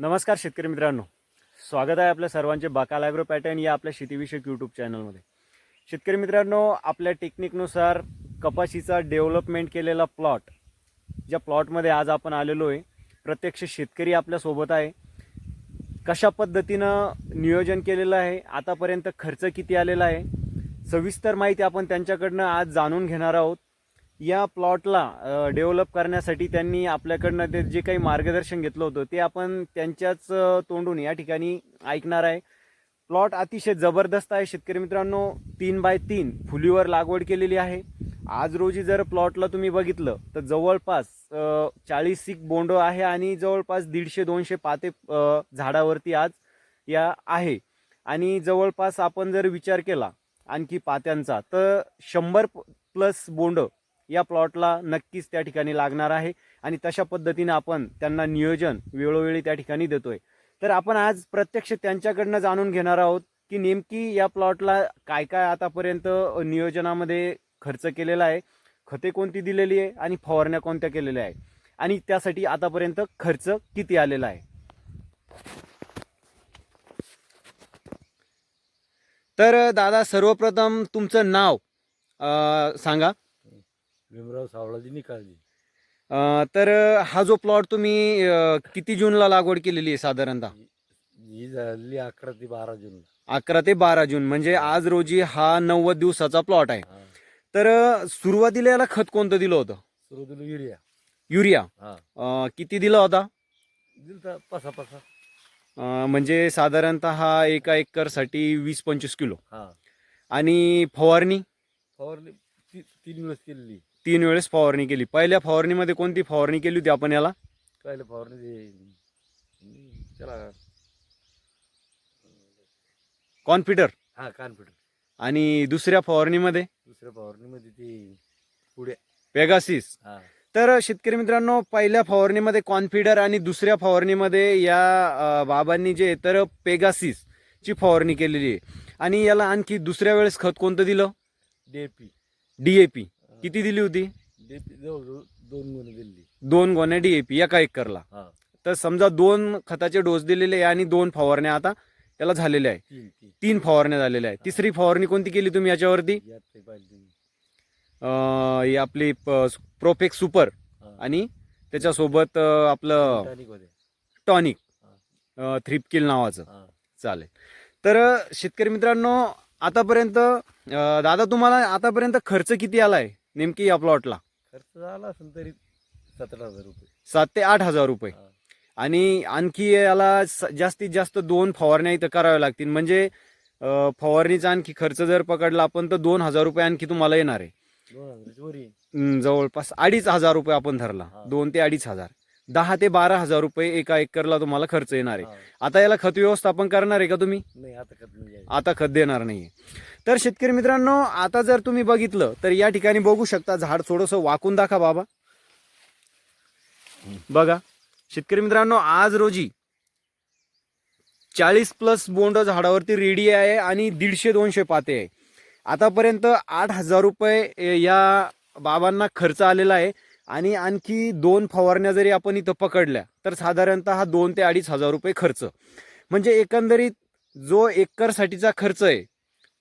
नमस्कार शेतकरी मित्रांनो. स्वागत आहे आपल्या सर्वांचे बाकाल ॲग्रो पॅटर्न या आपल्या शेतीविषयक यूट्यूब चॅनलमध्ये. शेतकरी मित्रांनो आपल्या टेक्निकनुसार कपाशीचा डेव्हलपमेंट केलेला प्लॉट ज्या प्लॉटमध्ये आज आपण आलेलो आहे प्रत्यक्ष शेतकरी आपल्यासोबत आहे. कशा पद्धतीनं नियोजन केलेलं आहे आतापर्यंत खर्च किती आलेला आहे सविस्तर माहिती आपण त्यांच्याकडनं आज जाणून घेणार आहोत. या प्लॉटला डेव्हलप करण्यासाठी त्यांनी आपल्याकडनं ते जे काही मार्गदर्शन घेतलं होतं ते आपण त्यांच्याच तोंडून या ठिकाणी ऐकणार आहे. प्लॉट अतिशय जबरदस्त आहे. शेतकरी मित्रांनो तीन बाय तीन फुलीवर लागवड केलेली आहे. आज रोजी जर प्लॉटला तुम्ही बघितलं तर जवळपास चाळीस एक बोंड आहे आणि जवळपास दीडशे दोनशे पाते झाडावरती आज या आहे. आणि जवळपास आपण जर विचार केला आणखी पात्यांचा तर शंभर प्लस बोंड या प्लॉटला नक्कीच त्या ठिकाणी लागणार आहे आणि तशा पद्धतीने आपण त्यांना नियोजन वेळोवेळी त्या ठिकाणी देतोय. तर आपण आज प्रत्यक्ष त्यांच्याकडनं जाणून घेणार आहोत की नेमकी या प्लॉटला काय काय आतापर्यंत नियोजनामध्ये खर्च केलेला आहे खते कोणती दिलेली आहे आणि फवारण्या कोणत्या केलेल्या आहे आणि त्यासाठी आतापर्यंत खर्च किती आलेला आहे? तर दादा सर्वप्रथम तुमचं नाव सांगा. भीमराव सावळाजी निकाळजी अं, तर हा जो प्लॉट तुम्ही अं, किती जूनला लागवड केलेली आहे साधारणतः? ही झाली अकरा ते बारा जूनला. अकरा ते बारा जून म्हणजे आज रोजी हा नव्वद दिवसाचा प्लॉट आहे. हा. तर अं, सुरुवातीला याला खत कोणतं दिलं होतं? सुरू दिलं युरिया. युरिया. हा. अं, किती दिला होता? दिलता पसा पसा. अं, म्हणजे साधारणतः हा एका एकरसाठी वीस पंचवीस किलो. हा. आणि फवारणी? फवारणी ती- तीन वेळेस केलेली. तीन वेळेस फवारणी केली. पहिल्या फवारणीमध्ये कोणती फवारणी केली होती आपण याला? पहिलं फवारणी ते हम्म, त्याला कॉन्फिडर हा कॉन्फिडर आणि दुसऱ्या फवारणीमध्ये? दुसऱ्या फवारणीमध्ये ते पुढे. पेगासिस. हा. तर शेतकरी मित्रांनो पहिल्या फवारणीमध्ये कॉन्फिडर आणि दुसऱ्या फवारणीमध्ये या अं, बाबांनी जे तर पेगासिस ची फवारणी केलेली आहे. आणि याला आणखी दुसऱ्या वेळेस खत कोणतं दिलं? डेपी डीएपी किती दिली होती? जवळजवळ दोन गुण दिली. दोन गोण्या डीएपी एका एकरला. हा. तर समजा दोन खताचे डोस दिलेले आहे आणि दोन फवारण्या आता त्याला झालेल्या आहे तीन तीन. तीन फवारण्या झालेल्या आहे तिसरी फवारणी कोणती केली तुम्ही याच्यावरती? यात ते पाहिजे तुम्ही अं, ही आपली प्रोफेक्स सुपर हा. आणि त्याच्यासोबत अं, आपलं टॉनिक. थ्रिपकिल नावाचं. हा. चालेल. तर अ, शेतकरी मित्रांनो आतापर्यंत अ, दादा तुम्हाला आतापर्यंत खर्च किती आलाय? नेमकी या प्लॉटला खर्च झाला असेल तरी सतरा हजार रुपये. सात ते आठ हजार रुपये. हा. आणि आणखी याला स- जास्तीत जास्त दोन फवारण्या इथं कराव्या लागतील. म्हणजे अ, फवारणीचा आणखी खर्च जर पकडला आपण तर दोन हजार रुपये आणखी तुम्हाला येणार आहे. दोन हजाराची वरी. हम्म, जवळपास अडीच हजार रुपये आपण धरला. हा. दोन ते अडीच हजार. दहा ते बारा हजार रुपये एका एकरला तुम्हाला खर्च येणार आहे. हा. आता याला खत व्यवस्थापन करणार आहे का तुम्ही? नाही आता खत नाही घ्यायचं. आता खत देणार नाहीये. तर शेतकरी मित्रांनो आता जर तुम्ही बघितलं तर या ठिकाणी बघू शकता झाड थोडंसं वाकून दाखवा बाबा. बघा शेतकरी मित्रांनो आज रोजी चाळीस प्लस बोंड झाडावरती रेडी आहे आणि दीडशे दोनशे पाते आहे. आतापर्यंत आठ हजार रुपये या बाबांना खर्च आलेला आहे आणि आणखी दोन फवारण्या जरी आपण इथं पकडल्या तर साधारणतः हा दोन ते अडीच हजार रुपये खर्च. म्हणजे एकंदरीत जो एकरसाठीचा खर्च आहे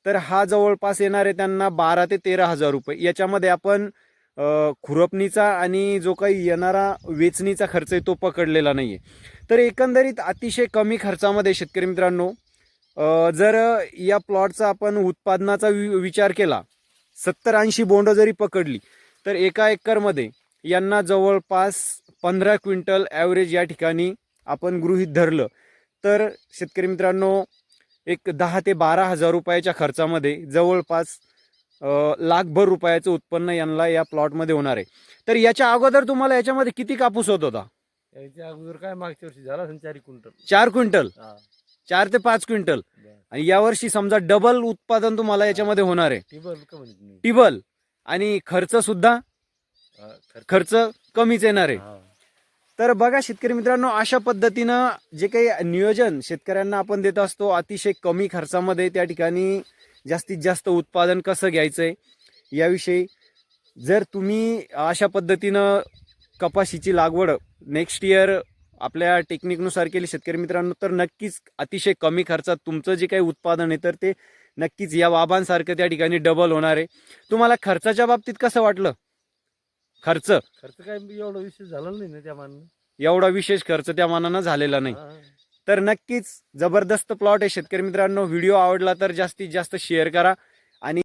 तर हा जवळपास येणार आहे त्यांना बारा ते तेरा हजार रुपये. याच्यामध्ये आपण खुरपणीचा आणि जो काही येणारा वेचणीचा खर्च आहे तो पकडलेला नाही आहे तर एकंदरीत अतिशय कमी खर्चामध्ये शेतकरी मित्रांनो जर या प्लॉटचा आपण उत्पादनाचा वि- विचार केला सत्तर ऐंशी बोंड जरी पकडली तर एका एकरमध्ये यांना जवळपास पंधरा क्विंटल ॲव्हरेज या ठिकाणी आपण गृहीत धरलं. तर शेतकरी मित्रांनो एक दहा ते बारा हजार रुपयाच्या खर्चामध्ये जवळपास लाखभर रुपयाचं उत्पन्न यांना या प्लॉटमध्ये होणार आहे. तर याच्या अगोदर तुम्हाला याच्यामध्ये किती कापूस होत होता? याच्या अगोदर काय मागच्या वर्षी झाला असेल चारी क्विंटल. चार क्विंटल? हा. चार ते पाच क्विंटल. आणि यावर्षी समजा डबल उत्पादन तुम्हाला याच्यामध्ये होणार आहे. टिबल का म्हणत नाही? टिबल. आणि खर्च सुद्धा? हा, खर्च. खर्च कमीच येणार आहे. हा. तर बघा शेतकरी मित्रांनो अशा पद्धतीनं जे काही नियोजन शेतकऱ्यांना आपण देत असतो अतिशय कमी खर्चामध्ये त्या ठिकाणी जास्तीत जास्त उत्पादन कसं घ्यायचं आहे याविषयी जर तुम्ही अशा पद्धतीनं कपाशीची लागवड नेक्स्ट इयर आपल्या टेक्निकनुसार केली शेतकरी मित्रांनो तर नक्कीच अतिशय कमी खर्चात तुमचं जे काही उत्पादन आहे तर ते नक्कीच या बाबांसारखं त्या ठिकाणी डबल होणार आहे. तुम्हाला खर्चाच्या बाबतीत कसं वाटलं? खर्च. खर्च काय एवढा विशेष झाला नाही ना त्या मानानं? एवढा विशेष खर्च त्या मानानं झालेला नाही. हा. तर नक्कीच जबरदस्त प्लॉट आहे शेतकरी मित्रांनो. व्हिडिओ आवडला तर जास्तीत जास्त शेअर करा.